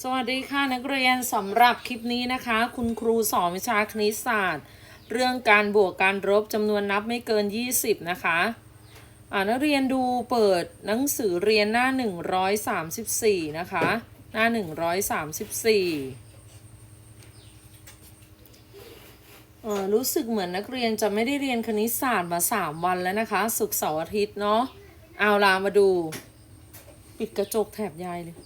สวัสดีค่ะนักเรียนสำหรับคลิปนี้นะคะ คุณครูสอนวิชาคณิตศาสตร์ เรื่องการบวกการลบจำนวนนับไม่เกิน 20 นะคะอ่านักเรียนดูเปิดหนังสือเรียนหน้า 134 นะคะ หน้า 134เออรู้สึกเหมือนนักเรียนจะไม่ได้เรียนคณิตศาสตร์มา 3 วันแล้วนะคะ ศุกร์เสาร์อาทิตย์เนาะเอาลามาดู ปิดกระจกแถบยายเลย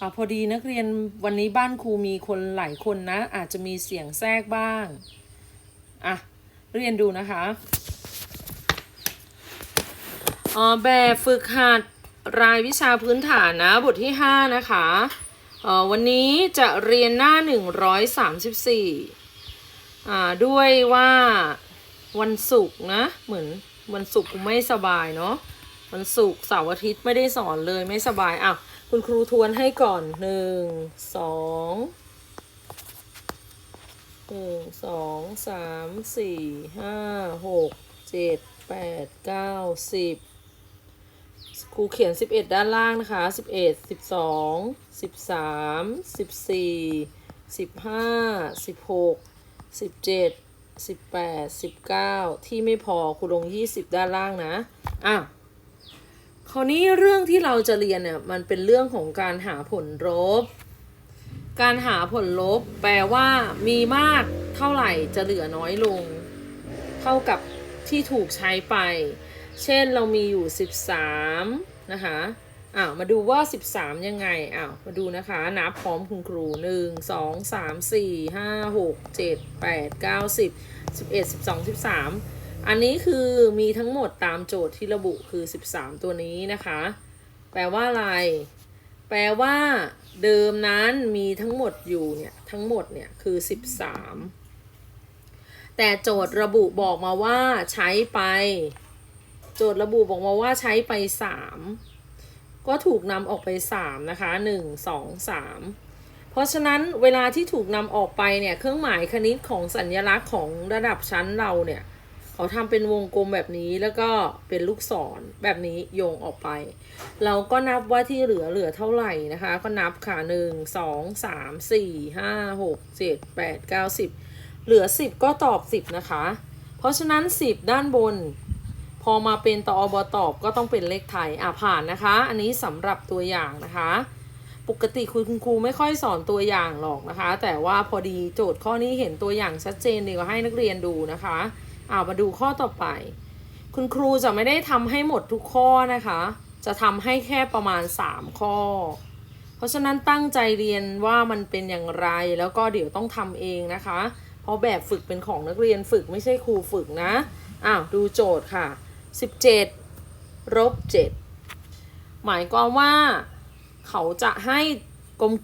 อะพอดีนักเรียนวันนี้บ้านครูมีคนหลายคนนะ อาจจะมีเสียงแทรกบ้างอะเรียนดูนะคะอ่าแบบฝึกหัดรายวิชาพื้นฐานนะบทที่ 5 นะคะอ่อวันนี้จะเรียนหน้า 134อ่าด้วยว่าวันศุกร์นะ เหมือนวันศุกร์ไม่สบายเนาะวันศุกร์เสาร์อาทิตย์ไม่ได้สอนเลยไม่สบายอะ คุณครูทวนให้ก่อนหนึ่งสองหนึ่งสองสามสี่ห้าหกเจ็ดแปดเก้าสิบครูเขียนสิบเอ็ดด้านล่างนะคะสิบเอ็ดสิบสองสิบสามสิบสี่สิบห้าสิบหกสิบเจ็ดสิบแปดสิบเก้าที่ไม่พอครูลงยี่สิบด้านล่างนะอะ คราวนี้เรื่องที่เราจะเรียนเนี่ยมันเป็นเรื่องของการหาผลลบ การหาผลลบ แปลว่ามีมากเท่าไหร่จะเหลือน้อยลง เท่ากับที่ถูกใช้ไป เช่นเรามีอยู่ 13 นะคะอ้าวมาดูว่า 13 ยังไงอ้าวมาดูนะคะ นับพร้อมคุณครู 1 2 3 4 5 6 7 8 9 10 11 12 13 อันนี้คือมีทั้งหมดตามโจทย์ที่ระบุคือ 13 ตัวนี้นะคะ แปลว่าอะไร แปลว่า เดิมนั้นมีทั้งหมดอยู่เนี่ยทั้งหมดเนี่ยคือ 13 แต่โจทย์ระบุบอกมาว่าใช้ไป โจทย์ระบุบอกมาว่าใช้ไป 3 ก็ถูกนำออกไป 3 นะคะ 1 2 3เพราะฉะนั้นเวลาที่ถูกนำออกไปเนี่ยเครื่องหมายคณิตของสัญลักษณ์ของระดับชั้นเราเนี่ย เขาทำเป็นวงกลมแบบนี้แล้วก็เป็นลูกศรแบบนี้โยงออกไป เราก็นับว่าที่เหลือเหลือเท่าไหร่นะคะ ก็นับค่ะหนึ่งสองสามสี่ห้าหกเจ็ดแปดเก้าสิบเหลือสิบก็ตอบสิบนะคะ เพราะฉะนั้นสิบด้านบน พอมาเป็นตอบตอบก็ต้องเป็นเลขไทยอะผ่านนะคะ อันนี้สำหรับตัวอย่างนะคะปกติคุณครูไม่ค่อยสอนตัวอย่างหรอกนะคะ แต่ว่าพอดีโจทย์ข้อนี้เห็นตัวอย่างชัดเจนเดีกว่าให้นักเรียนดูนะคะ อ่ามาดูข้อต่อไป คุณครูจะไม่ได้ทำให้หมดทุกข้อนะคะ จะทำให้แค่ประมาณ 3 ข้อ เพราะฉะนั้นตั้งใจเรียนว่ามันเป็นอย่างไรแล้วก็เดี๋ยวต้องทำเองนะคะ เพราะแบบฝึกเป็นของนักเรียนฝึกไม่ใช่ครูฝึกนะอ้าวดูโจทย์ค่ะ 17ลบ7หมายความว่า เขาจะให้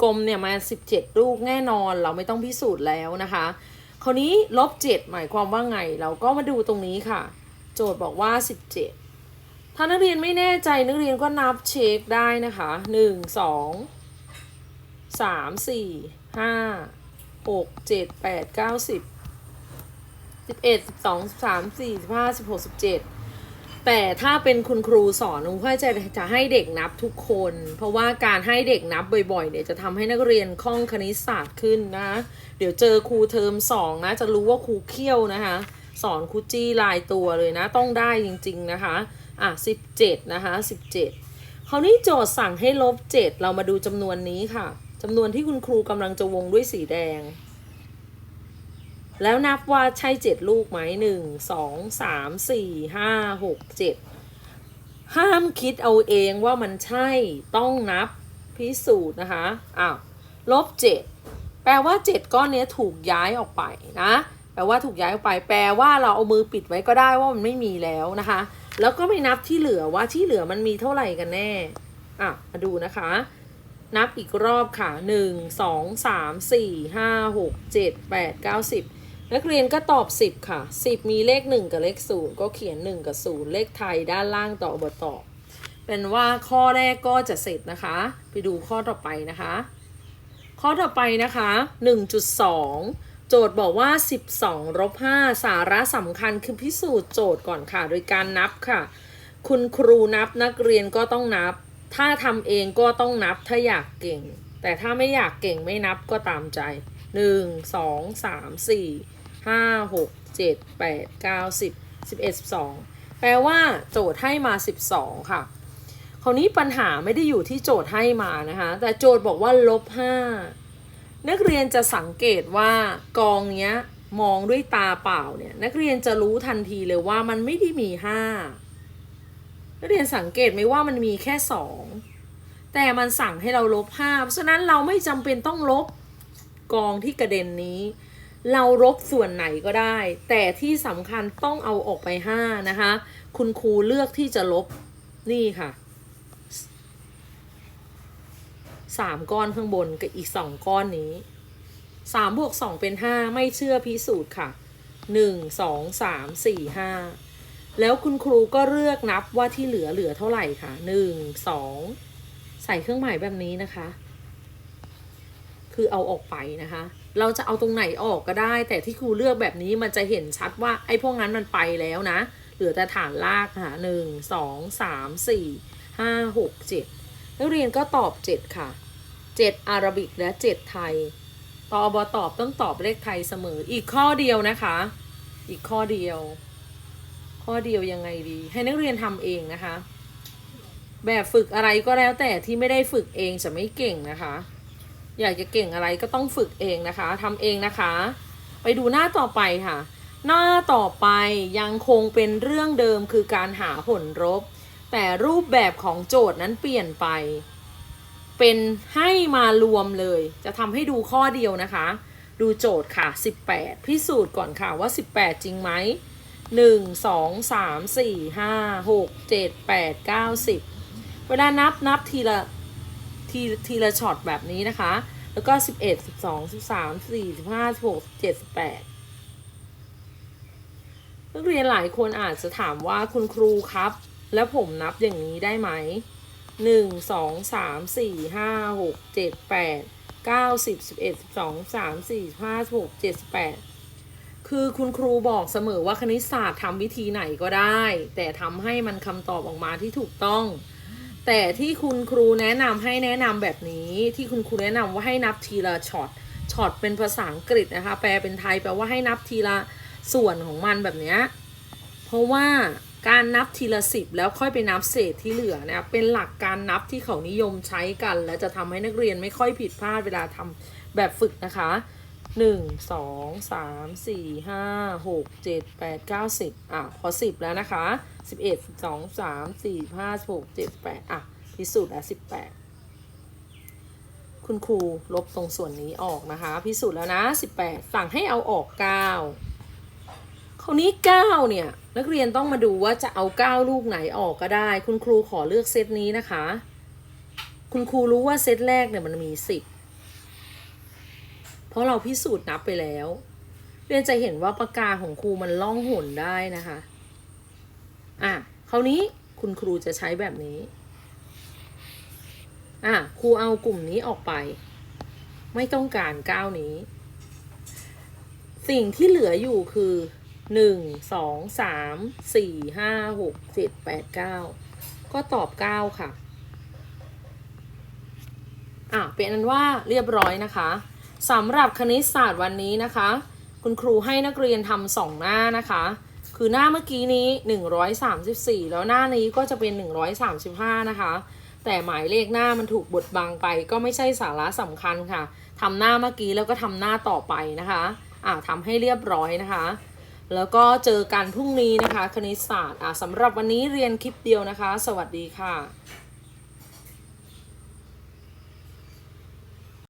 กลมๆเนี่ยมา 17 ลูกแน่นอนเราไม่ต้องพิสูจน์แล้วนะคะ คราวนี้ลบ7หมายความว่าไง เราก็มาดูตรงนี้ค่ะ โจทย์บอกว่า 17 ถ้านักเรียนไม่แน่ใจนักเรียนก็นับเช็คได้นะคะ 1 2 3 4 5 6 7 8 9 10 11 12 13 14 15 16 17 แต่ถ้าเป็นคุณครูสอนลุงพ่อจะจะให้เด็กนับทุกคน เพราะว่าการให้เด็กนับบ่อยๆ เนี่ยจะทำให้นักเรียนคล่องคณิตศาสตร์ขึ้นนะ เดี๋ยวเจอครูเทอมสองนะ จะรู้ว่าครูเขี้ยวนะคะ สอนครูจี้ลายตัวเลยนะ ต้องได้จริง ๆนะคะ อะสิบเจ็ดนะคะสิบเจ็ดคราวนี้โจทย์สั่งให้ลบเจ็ดเรามาดูจำนวนนี้ค่ะจำนวนที่คุณครูกำลังจะวงด้วยสีแดง แล้วนับว่าใช่เจ็ดลูกไหมหนึ่งสองสามสี่ห้าหกเจ็ดห้ามคิดเอาเองว่ามันใช่ต้องนับพิสูจน์นะคะอ้าวลบเจ็ดแปลว่าเจ็ดก้อนนี้ถูกย้ายออกไปนะแปลว่าถูกย้ายออกไป แปลว่าเราเอามือปิดไว้ก็ได้ว่ามันไม่มีแล้วนะคะ แล้วก็ไม่นับที่เหลือว่าที่เหลือมันมีเท่าไหร่กันแน่อะมาดูนะคะ นับอีกรอบค่ะหนึ่งสองสามสี่ห้าหกเจ็ดแปดเก้าสิบ นักเรียนก็ตอบ 10 ค่ะ 10 มีเลข 1 กับเลข 0 ก็เขียน 1 กับ 0 เลขไทยด้านล่างต่อบตอบเป็นว่าข้อแรกก็จะเสร็จนะคะ ไปดูข้อต่อไปนะคะ ข้อต่อไปนะคะ 1.2 โจทย์บอกว่า 12ลบ5สาระสำคัญคือพิสูจน์โจทย์ก่อนค่ะ โดยการนับค่ะ คุณครูนับนักเรียนก็ต้องนับ ถ้าทำเองก็ต้องนับถ้าอยากเก่ง แต่ถ้าไม่อยากเก่งไม่นับก็ตามใจหนึ่งสองสามสี่ ห้าหกเจ็ดแปดเก้าสิบสิบเอ็ดสิบสองแปลว่าโจทย์ให้มาสิบสองค่ะคราวนี้ปัญหาไม่ได้อยู่ที่โจทย์ให้มานะคะ แต่โจทย์บอกว่าลบห้านักเรียนจะสังเกตว่ากองเนี้ยมองด้วยตาเปล่าเนี่ยนักเรียนจะรู้ทันทีเลยว่ามันไม่ได้มีห้านักเรียนสังเกตไหมว่ามันมีแค่สองแต่มันสั่งให้เราลบห้าเพราะฉะนั้นเราไม่จำเป็นต้องลบกองที่กระเด็นนี้ เราลบส่วนไหนก็ได้ แต่ที่สำคัญต้องเอาออกไปห้านะคะ คุณครูเลือกที่จะลบนี่ค่ะสามก้อนข้างบนกับอีกสองก้อนนี้สามบวกสองเป็นห้าไม่เชื่อพิสูจน์ค่ะหนึ่งสองสามสี่ห้าแล้วคุณครูก็เลือกนับว่าที่เหลือเหลือเท่าไหร่ค่ะหนึ่งสองใส่เครื่องหมายแบบนี้นะคะ คือเอาออกไปนะคะ เราจะเอาตรงไหนออกก็ได้ แต่ที่ครูเลือกแบบนี้มันจะเห็นชัดว่าไอ้พวกนั้นมันไปแล้วนะ เหลือแต่ฐานลากค่ะหนึ่งสองสามสี่ห้าหกเจ็ดนักเรียนก็ตอบเจ็ดค่ะเจ็ดอาราบิกและเจ็ดไทยตอบตอบต้องตอบเลขไทยเสมอ อีกข้อเดียวนะคะ อีกข้อเดียว ข้อเดียวยังไงดี ให้นักเรียนทำเองนะคะ แบบฝึกอะไรก็แล้วแต่ที่ไม่ได้ฝึกเองจะไม่เก่งนะคะ อยากจะเก่งอะไรก็ต้องฝึกเองนะคะทำเองนะคะ ไปดูหน้าต่อไปค่ะ หน้าต่อไปยังคงเป็นเรื่องเดิมคือการหาผลลบแต่รูปแบบของโจทย์นั้นเปลี่ยนไป เป็นให้มารวมเลย จะทำให้ดูข้อเดียวนะคะ ดูโจทย์ค่ะ 18 พิสูจน์ก่อนค่ะว่า 18 จริงไหม 1 2 3 4 5 6 7 8 9 10 เวลานับนับทีละ ทีทีละช็อตแบบนี้นะคะ แล้วก็สิบเอ็ดสิบสองสิบสามสี่สิบห้าสิบหกเจ็ดสิบแปดนักเรียนหลายคนอาจจะถามว่าคุณครูครับ แล้วผมนับอย่างนี้ได้ไหมหนึ่งสองสามสี่ห้าหกเจ็ดแปดเก้าสิบสิบเอ็ดสิบสองสามสี่ห้าหกเจ็ดสิบแปดคือคุณครูบอกเสมอว่าคณิตศาสตร์ทำวิธีไหนก็ได้ แต่ทำให้มันคำตอบออกมาที่ถูกต้อง แต่ที่คุณครูแนะนำให้แนะนำแบบนี้ที่คุณครูแนะนำว่าให้นับทีละช็อตช็อตเป็นภาษาอังกฤษนะคะ แปลเป็นไทยแปลว่าให้นับทีละส่วนของมันแบบนี้เพราะว่าการนับทีละสิบแล้วค่อยไปนับเศษที่เหลือนี่ยเป็นหลักการนับที่เขานิยมใช้กัน และจะทำให้นักเรียนไม่ค่อยผิดพลาดเวลาทำแบบฝึกนะคะ หนึ่งสองสามสี่ห้าหกเจ็ดแปดเก้าสิบอะพอสิบแล้วนะคะสิบเอ็ดสิบสองสามสี่ห้าหกเจ็ดแปดอะพิสูจน์แล้วสิบแปดคุณครูลบตรงส่วนนี้ออกนะคะ พิสูจน์แล้วนะสิบแปดสั่งให้เอาออกเก้าคราวนี้เก้าเนี่ยนักเรียนต้องมาดูว่าจะเอาเก้าลูกไหนออกก็ได้ คุณครูขอเลือกเซตนี้นะคะ คุณครูรู้ว่าเซตแรกเนี่ยมันมีสิบ เพราะเราพิสูจน์นับไปแล้วเรียนจะเห็นว่าปากกาของครูมันล่องหนได้นะคะ อะคราวนี้คุณครูจะใช้แบบนี้ อะครูเอากลุ่มนี้ออกไป ไม่ต้องการก้าวนี้ สิ่งที่เหลืออยู่คือหนึ่งสองสามสี่ห้าหกเจ็ดแปดเก้าก็ตอบเก้าค่ะ อะเป็นอันว่าเรียบร้อยนะคะ สำหรับคณิตศาสตร์วันนี้นะคะ คุณครูให้นักเรียนทำสองหน้านะคะ คือหน้าเมื่อกี้นี้ 134 แล้วหน้านี้ก็จะเป็น 135 นะคะ แต่หมายเลขหน้ามันถูกบดบังไป ก็ไม่ใช่สาระสำคัญค่ะทำหน้าเมื่อกี้แล้วก็ทำหน้าต่อไปนะคะอ่าทำให้เรียบร้อยนะคะ แล้วก็เจอกันพรุ่งนี้นะคะ คณิตศาสตร์อ่าสำหรับวันนี้เรียนคลิปเดียวนะคะ สวัสดีค่ะ